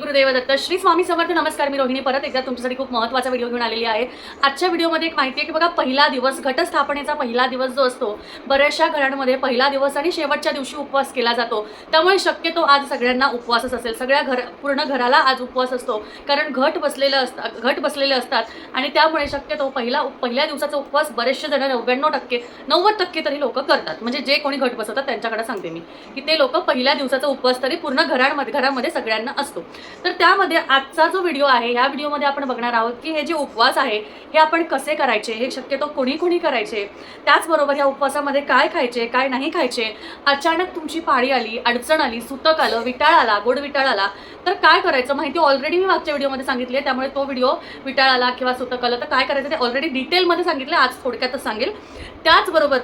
गुरुदेव दत्त श्री स्वामी समर्थ नमस्कार मी रोहिणी परत एकदा तुमच्यासाठी खूप महत्त्वाचा व्हिडिओ घेऊन आलेली आहे. आजच्या व्हिडिओमध्ये एक माहिती आहे की बघा पहिला दिवस घटस्थापनेचा पहिला दिवस जो असतो बऱ्याचशा घरांमध्ये पहिला दिवस आणि शेवटच्या दिवशी उपवास केला जातो. त्यामुळे शक्यतो आज सगळ्यांना उपवासच असेल. सगळ्या घर पूर्ण घराला आज उपवास असतो. कारण घट बसलेलं असतं घट बसलेले असतात. आणि त्यामुळे शक्यतो पहिला पहिल्या दिवसाचा उपवास बरेचसे जण नव्याण्णव टक्के नव्वद टक्के तरी लोक करतात. म्हणजे जे कोणी घट बसवतात त्यांच्याकडे सांगते मी की ते लोक पहिल्या दिवसाचा उपवास तरी पूर्ण घरांमध्ये घरामध्ये सगळ्यांना असतो. तर त्यामध्ये आजचा जो व्हिडिओ आहे ह्या व्हिडिओमध्ये आपण बघणार आहोत की हे जे उपवास आहे हे आपण कसे करायचे? हे शक्यतो कोणी कोणी करायचे? त्याचबरोबर या उपवासामध्ये काय खायचे काय नाही खायचे? अचानक तुमची पाळी आली अडचण आली सुतक आलं विटाळ आला गोड विटाळ आला तर काय करायचं माहिती ऑलरेडी मी मागच्या व्हिडिओमध्ये सांगितली आहे. त्यामुळे तो व्हिडिओ विटाळ आला किंवा सुतक आलं तर काय करायचं ते ऑलरेडी डिटेलमध्ये सांगितलं आज थोडक्यातच सांगेल. त्याचबरोबर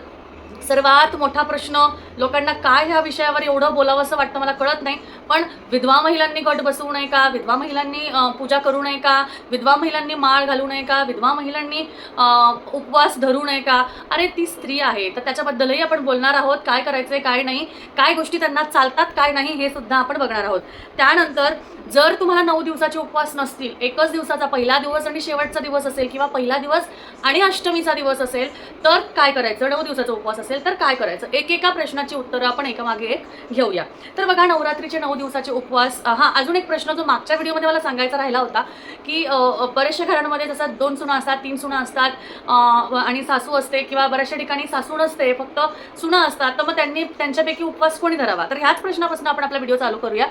सर्वात मोठा प्रश्न लोकांना काय ह्या विषयावर एवढं बोलावं असं वाटतं मला कळत नाही. पण विधवा महिलांनी गट बसवू नये का? विधवा महिलांनी पूजा करू नये का? विधवा महिलांनी माळ घालू नये का? विधवा महिलांनी उपवास धरू नये का? अरे ती स्त्री आहे. तर त्याच्याबद्दलही आपण बोलणार आहोत. काय करायचंय काय नाही? काय गोष्टी त्यांना चालतात काय नाही हे सुद्धा आपण बघणार आहोत. त्यानंतर जर तुम्हाला नऊ दिवसाचे उपवास नसतील एकच दिवसाचा पहिला दिवस आणि शेवटचा दिवस असेल किंवा पहिला दिवस आणि अष्टमीचा दिवस असेल तर काय करायचं? नऊ दिवसाचा उपवास असेल. तर काय करायचं? एक एका प्रश्नाची उत्तरं आपण एकामागे एक घेऊया. तर बघा नवरात्रीचे नऊ दिवसाचे उपवास हा अजून एक प्रश्न जो मागच्या व्हिडिओमध्ये मला सांगायचा राहिला होता की बऱ्याचशा घरांमध्ये जसं दोन सुना असतात तीन सुना असतात आणि सासू असते किंवा बऱ्याचशा ठिकाणी सासू नसते फक्त सुना असतात तर मग त्यांनी त्यांच्यापैकी उपवास कोणी धरावा? तर ह्याच प्रश्नापासून आपण आपला व्हिडिओ चालू करूया.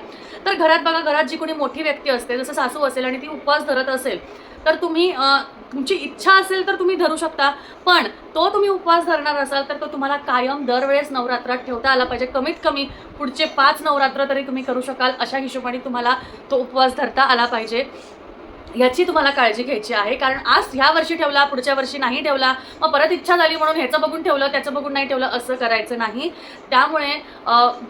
तर घरात बघा घरात जी कोणी मोठी व्यक्ती असते जसं सासू असेल आणि ती उपवास धरत असेल तर तुम्ही तुमची इच्छा असेल तर तुम्ही धरू शकता पण तो तुम्ही उपवास धरणार असाल तर तो तुम्हाला कायम दरवेळेस नवरात्रात ठेवता आला पाहिजे. कमीत कमी पुढचे पाच नवरात्र तरी तुम्ही करू शकाल अशा हिशोबाने तुम्हाला तो उपवास धरता आला पाहिजे. ह्याची तुम्हाला काळजी घ्यायची आहे. कारण आज ह्या वर्षी ठेवला पुढच्या वर्षी नाही ठेवला. मग परत इच्छा झाली म्हणून ह्याचं बघून ठेवलं त्याचं बघून नाही ठेवलं असं करायचं नाही. त्यामुळे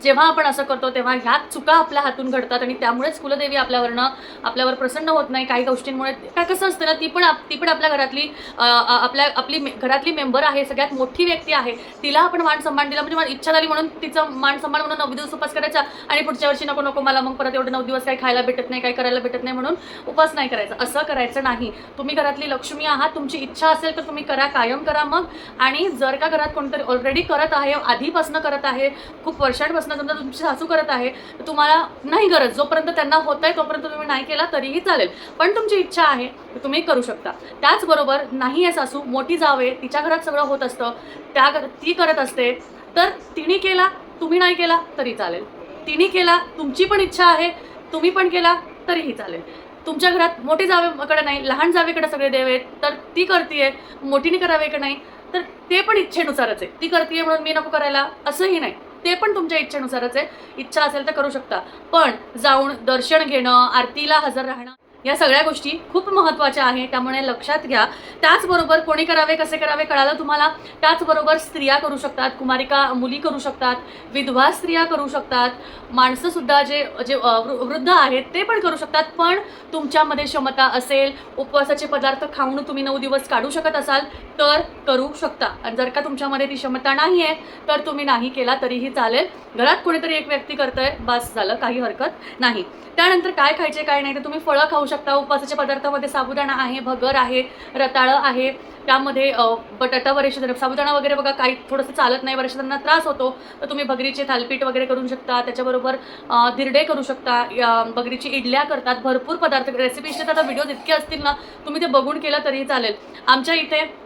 जेव्हा आपण असं करतो तेव्हा ह्या चुका आपल्या हातून घडतात आणि त्यामुळेच कुलदेवी आपल्यावरनं आपल्यावर प्रसन्न होत नाही काही गोष्टींमुळे. काय कसं असतं ना ती पण आप- ती पण आपल्या घरातली आपल्या आपली मे- घरातली मेंबर आहे सगळ्यात मोठी व्यक्ती आहे. तिला आपण मान सन्मान दिला म्हणजे मला इच्छा झाली म्हणून तिचं मान सन्मान म्हणून नऊ दिवस उपास करायचा आणि पुढच्या वर्षी नको नको मला मग परत एवढे नऊ दिवस काही खायला भेटत नाही काही करायला भेटत नाही म्हणून उपास नाही करायचा. असं करायचं नाही. तुम्ही घरातली लक्ष्मी आहात तुमची इच्छा असेल तर तुम्ही करा कायम करा मग. आणि जर का घरात कोणतरी ऑलरेडी करत आहे आधीपासून करत आहे खूप वर्षांपासून समजा तुमची सासू करत आहे तर तुम्हाला नाही गरज. जोपर्यंत त्यांना होत आहे तोपर्यंत तुम्ही नाही केला तरीही चालेल. पण तुमची इच्छा आहे तर तुम्ही करू शकता. त्याचबरोबर नाही आहे सासू मोठी जावे तिच्या घरात सगळं होत असतं. त्या ती करत असते. तर तिने केला तुम्ही नाही केला तरी चालेल. तिने केला तुमची पण इच्छा आहे तुम्ही पण केला तरीही चालेल. तुमच्या घरात मोठी जावेकडे नाही लहान जावेकडे सगळे देव आहेत तर ती करतीये मोठीने करावे का नाही तर ते पण इच्छेनुसारच आहे. ती करतीये म्हणून मी नको करायला असंही नाही. ते पण तुमच्या इच्छेनुसारच आहे. इच्छा असेल तर करू शकता. पण जाऊन दर्शन घेणं आरतीला हजर राहणं या सगळ्या गोष्टी खूप महत्त्वाच्या आहे त्यामुळे लक्षात घ्या. त्याचबरोबर कोणी करावे कसे करावे कळालं तुम्हाला? त्याचबरोबर स्त्रिया करू शकतात कुमारिका मुली करू शकतात विधवा स्त्रिया करू शकतात. माणसंसुद्धा जे जे वृ- वृद्ध आहेत ते पण करू शकतात पण तुमच्यामध्ये क्षमता असेल उपवासाचे पदार्थ खाऊन तुम्ही नऊ दिवस काढू शकत असाल तर करू शकता. आणि जर का तुमच्यामध्ये ती क्षमता नाही आहे तर तुम्ही नाही केला तरीही चालेल. घरात कोणीतरी एक व्यक्ती करतंय बस झालं काही हरकत नाही. त्यानंतर काय खायचे काय नाही तर तुम्ही फळं खाऊ शकता शकता. उपवासाच्या पदार्थामध्ये साबुदाणा आहे भगर आहे रताळं आहे. त्यामध्ये बटाटा बरेचसे साबुदाणा वगैरे बघा काही थोडंसं चालत नाही. बऱ्याचशा त्यांना त्रास होतो. तर तुम्ही भगरीचे थालपीठ वगैरे करू शकता. त्याच्याबरोबर अ, धिरडे करू शकता. या भगरीची इडल्या करतात. भरपूर पदार्थ. रेसिपीचे आता व्हिडिओज इतके असतील ना तुम्ही ते बघून केलं तरीही चालेल. आमच्या इथे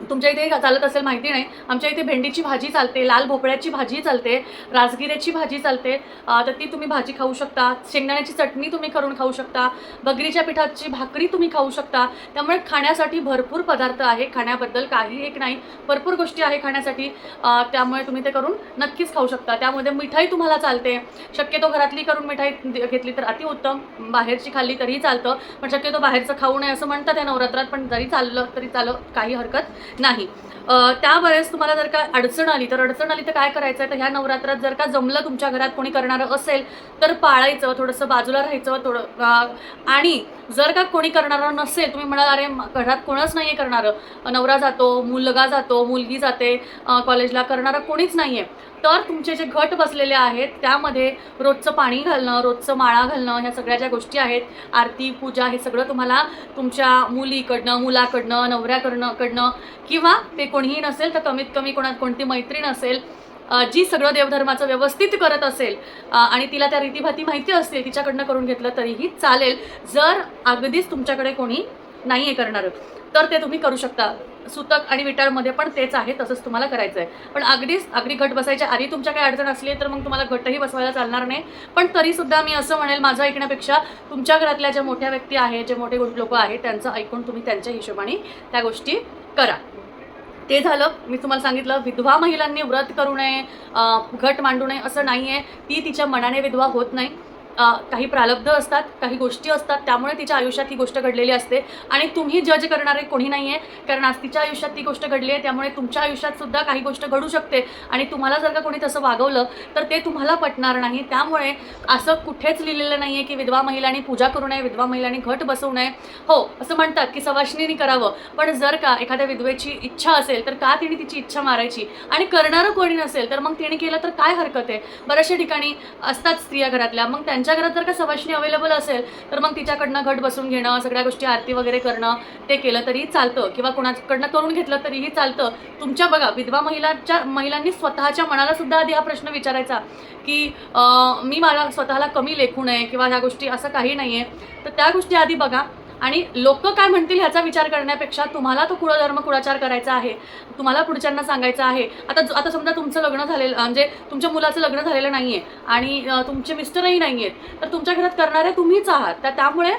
तुमच्या इथे चालत असेल माहिती नाही. आमच्या इथे भेंडीची भाजी चालते लाल भोपळ्याची भाजी चालते राजगिऱ्याची भाजी चालते. तर ती तुम्ही भाजी खाऊ शकता. शेंगदाण्याची चटणी तुम्ही करून खाऊ शकता. बगरीच्या पिठाची भाकरी तुम्ही खाऊ शकता. त्यामुळे खाण्यासाठी भरपूर पदार्थ आहे. खाण्याबद्दल काही एक नाही भरपूर गोष्टी आहे खाण्यासाठी. त्यामुळे तुम्ही ते करून नक्कीच खाऊ शकता. त्यामध्ये मिठाई तुम्हाला चालते. शक्यतो घरातली करून मिठाई घेतली तर अतिउत्तम बाहेरची खाल्ली तरीही चालतं. पण शक्यतो बाहेरचं खाऊ नये असं म्हणतात या नवरात्रात. पण जरी चाललं तरी चालं काही हरकत नाही. त्यावेळेस तुम्हाला जर का अडचण आली तर अडचण आली तर काय करायचं? आहे तर ह्या नवरात्रात जर का जमलं तुमच्या घरात कोणी करणारं असेल तर पाळायचं थोडंसं बाजूला राहायचं थोडं आणि जर का कोणी करणारं नसेल तुम्ही म्हणाल अरे घरात कोणच नाही आहे करणारं नवरा जातो मुलगा जातो मुलगी जाते कॉलेजला करणारं कोणीच नाही आहे तर तुमचे जे घट बसलेले आहेत त्यामध्ये रोजचं पाणी घालणं रोजचं माळा घालणं ह्या सगळ्या ज्या गोष्टी आहेत आरती पूजा हे सगळं तुम्हाला तुमच्या मुलीकडनं मुलाकडनं नवऱ्याकडनं कडनं किंवा ते कोणीही नसेल तर कमीत कमी कोणा कोणती मैत्रीण असेल जी सगळं देवधर्माचं व्यवस्थित करत असेल आणि तिला त्या रीतीभाती माहिती असतील तिच्याकडनं करून घेतलं तरीही चालेल जर अगदीच तुमच्याकडे कोणी नाही आहे करणारं तर ते तुम्ही करू शकता. सुतक आणि विटाळमध्ये पण तेच आहे तसंच तुम्हाला करायचं आहे पण अगदीच अगदी घट बसायच्या आधी तुमच्या काही अडचण असली तर मग तुम्हाला घटही बसवायला चालणार नाही. पण तरीसुद्धा मी असं म्हणेल माझं ऐकण्यापेक्षा तुमच्या घरातल्या ज्या मोठ्या व्यक्ती आहेत जे मोठे लोक आहेत त्यांचं ऐकून तुम्ही त्यांच्या हिशोबाने त्या गोष्टी करा. ते झालं. मी तुम्हाला सांगितलं विधवा महिलांनी व्रत करू नये घट मांडू नये असं नाही आहे ती तिच्या मनाने विधवा होत नाही. काही प्रालब्ध असतात काही गोष्टी असतात त्यामुळे तिच्या आयुष्यात ही गोष्ट घडलेली असते. आणि तुम्ही जज करणारे कोणी नाही आहे कारण आज तिच्या आयुष्यात ती गोष्ट घडली आहे त्यामुळे तुमच्या आयुष्यात सुद्धा काही गोष्ट घडू शकते. आणि तुम्हाला जर का कोणी तसं वागवलं तर ते तुम्हाला पटणार नाही. त्यामुळे असं कुठेच लिहिलेलं नाही आहे की विधवा महिलांनी पूजा करू नये विधवा महिलांनी घट बसवू नये. हो असं म्हणतात की सवाशिनीने करावं. पण जर का एखाद्या विधवेची इच्छा असेल तर का तिने तिची इच्छा मारायची? आणि करणारं कोणी नसेल तर मग तिने केलं तर काय हरकत आहे? बऱ्याचशा ठिकाणी असतात स्त्रिया घरातल्या मग त्यांच्या घरात जर का सवाशिनी अवेलेबल असेल तर मग तिच्याकडनं घट बसून घेणं सगळ्या गोष्टी आरती वगैरे करणं ते केलं तरी चालतं. किंवा कोणाकडनं करून घेतलं तरीही चालतं. तुमच्या बघा विधवा महिलांच्या महिलांनी स्वतःच्या मनाला सुद्धा आधी हा प्रश्न विचारायचा की मी मला स्वतःला कमी लेखू नये किंवा ह्या गोष्टी असं काही नाही आहे तर त्या गोष्टी आधी बघा. आणि लोक काय म्हणतील ह्याचा विचार करण्यापेक्षा तुम्हाला तो कुळधर्म कुळाचार करायचा आहे. तुम्हाला पुढच्यांना सांगायचं आहे. आता आता समजा तुमचं लग्न झालेलं म्हणजे तुमच्या मुलाचं लग्न झालेलं नाही आहे आणि तुमचे मिस्टरही नाही आहेत तर तुमच्या घरात करणारे तुम्हीच आहात. तर त्यामुळे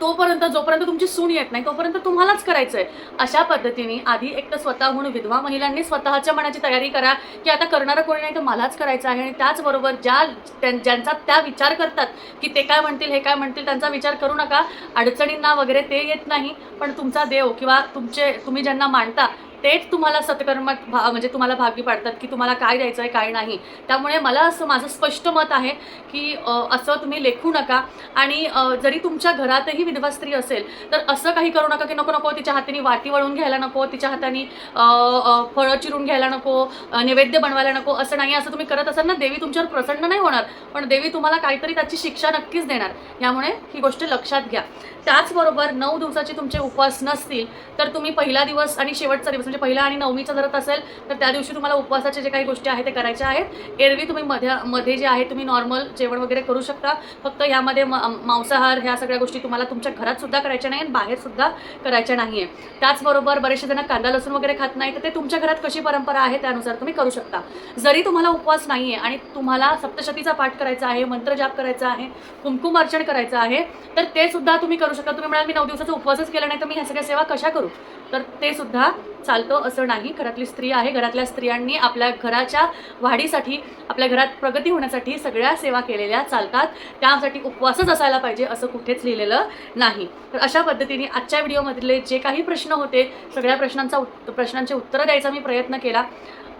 तोपर्यंत जोपर्यंत तुमची सून येत नाही तोपर्यंत तुम्हालाच करायचं आहे अशा पद्धतीने आधी एक तर स्वतःहून विधवा महिलांनी स्वतःच्या मनाची तयारी करा की आता करणारं कोणी नाही तर मलाच करायचं आहे. आणि त्याचबरोबर ज्या त्यां- ज्यांचा त्या विचार करतात की ते काय म्हणतील हे काय म्हणतील त्यांचा विचार करू नका. अडचणींना वगैरे ते येत नाही. पण तुमचा देव किंवा तुमचे तुम्ही ज्यांना मांडता तेच तुम्हाला सत्कर्मात भा म्हणजे तुम्हाला भागी पाडतात की तुम्हाला काय द्यायचं आहे काय नाही. त्यामुळे मला असं माझं स्पष्ट मत आहे की असं तुम्ही लेखू नका. आणि जरी तुमच्या घरातही विधवा स्त्री असेल तर असं काही करू नका की नको नको तिच्या हाताने वाटी वळून घ्यायला नको तिच्या हाताने फळं चिरून घ्यायला नको नैवेद्य बनवायला नको असं नाही असं तुम्ही करत असाल ना देवी तुमच्यावर प्रसन्न नाही होणार. पण देवी तुम्हाला काहीतरी त्याची शिक्षा नक्कीच देणार. यामुळे ही गोष्ट लक्षात घ्या. त्याचबरोबर नऊ दिवसाचे तुमचे उपवास नसतील तर तुम्ही पहिला दिवस आणि शेवटचा दिवस म्हणजे पहिला आणि नवमीचा धरत असेल तर त्या दिवशी तुम्हाला उपवासाचे जे काही गोष्टी आहेत ते करायच्या आहेत. एरवी तुम्ही मध्ये मध्ये जे आहे तुम्ही नॉर्मल जेवण वगैरे करू शकता. फक्त यामध्ये मा मांसाहार ह्या सगळ्या गोष्टी तुम्हाला तुमच्या घरात सुद्धा करायच्या नाही आणि बाहेरसुद्धा करायच्या नाही आहे त्याचबरोबर बरेचसे जण कांदा लसूण वगैरे खात नाही तर ते तुमच्या घरात कशी परंपरा आहे त्यानुसार तुम्ही करू शकता. जरी तुम्हाला उपवास नाही आहे आणि तुम्हाला सप्तशतीचा पाठ करायचा आहे मंत्रजाप करायचा आहे कुमकुम अर्चन करायचं आहे तर ते सुद्धा तुम्ही करू शकता. तुम्ही म्हणाल मी नऊ दिवसाचा उपवासच केला नाही तर मी ह्या सगळ्या सेवा कशा करू? तर ते सुद्धा चालतं असं नाही. घरातली स्त्री आहे. घरातल्या स्त्रियांनी आपल्या घराच्या वाढीसाठी आपल्या घरात प्रगती होण्यासाठी सगळ्या सेवा केलेल्या चालतात. त्यासाठी उपवासच असायला पाहिजे असं कुठेच लिहिलेलं नाही. तर अशा पद्धतीने आजच्या व्हिडिओमधले जे काही प्रश्न होते सगळ्या प्रश्नांचा उत् प्रश्नांचे उत्तरं द्यायचा मी प्रयत्न केला.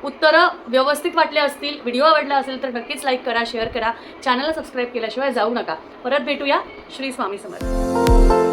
उत्तरं व्यवस्थित वाटले असतील व्हिडिओ आवडला असेल तर नक्कीच लाईक करा शेअर करा. चॅनलला सबस्क्राईब केल्याशिवाय जाऊ नका. परत भेटूया श्री स्वामी समर्थ.